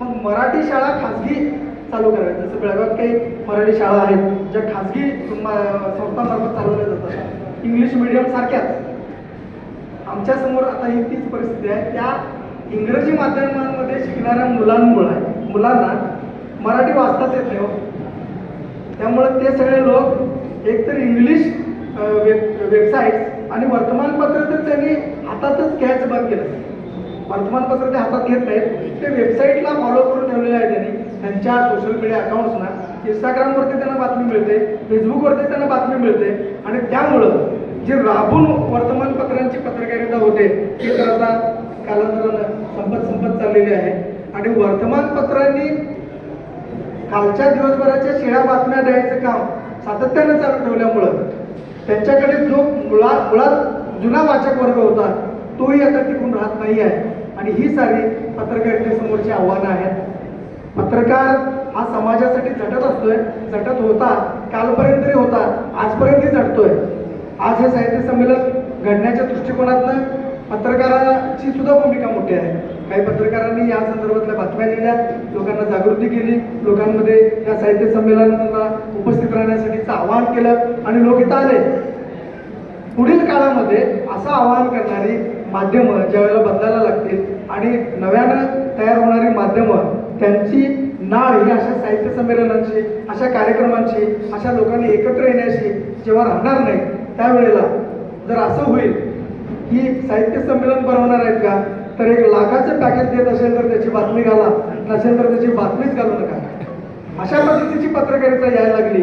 मग मराठी शाळा खाजगी चालू कराव्यात जसं बेळगावात काही मराठी शाळा आहेत ज्या खाजगी संस्थांमार्फत चालवल्या जातात. इंग्लिश मिडियम सारख्याच. आमच्यासमोर आता ही तीच परिस्थिती आहे. त्या इंग्रजी माध्यमांमध्ये शिकणाऱ्या मुलांमुळे मुलांना मराठी वाचताच येत नाही हो. त्यामुळे ते सगळे लोक एकतर इंग्लिश वेब वेबसाईट्स आणि वर्तमानपत्र तर त्यांनी हातातच घ्यायचं बंद केलं. वर्तमानपत्र ते हातात घेत नाहीत ते वेबसाईटला फॉलो करून ठेवलेले आहे त्यांनी. त्यांच्या सोशल मीडिया अकाउंट्सना इंस्टाग्रामवरती त्यांना बातमी मिळते फेसबुकवरती त्यांना बातमी मिळते. आणि त्यामुळं जे राबून वर्तमानपत्रांची पत्रकारिता होते ती तर आता कालांतरानं संपत संपत चाललेली आहे. आणि वर्तमानपत्रांनी कालच्या दिवसभराच्या शिळ्या बातम्या द्यायचं काम सातत्यानं चालू ठेवल्यामुळं त्यांच्याकडे जो मुळात मुळात जुना वाचक वर्ग होता तोही आता टिकून राहत नाही आहे आणि ही सारी पत्रकारितेसमोरची आव्हानं आहेत. पत्रकार हा समाजासाठी झटत असतोय झटत होता कालपर्यंत तरी होता आजपर्यंतही झटतोय. आज हे साहित्य संमेलन घडण्याच्या दृष्टिकोनातनं पत्रकाराची सुद्धा भूमिका मोठी आहे. काही पत्रकारांनी या संदर्भातल्या बातम्या लिहिल्या लोकांना जागृती केली लोकांमध्ये या साहित्य संमेलनाला उपस्थित राहण्यासाठीचं आवाहन केलं आणि लोक इथं आले. पुढील काळामध्ये असं आवाहन करणारी माध्यमं ज्यावेळेला बदलायला लागतील आणि नव्यानं तयार होणारी माध्यमं त्यांची नाळ ही अशा साहित्य संमेलनांची अशा कार्यक्रमांची अशा लोकांनी एकत्र येण्याशी जेव्हा राहणार नाही त्यावेळेला जर असं होईल की साहित्य संमेलन बनवणार आहेत का तर एक लाखाचं पॅकेज देत असेल तर त्याची बातमी घाला नसेल तर त्याची बातमीच घालू नका. अशा पद्धतीची पत्रकारिता यायला लागली.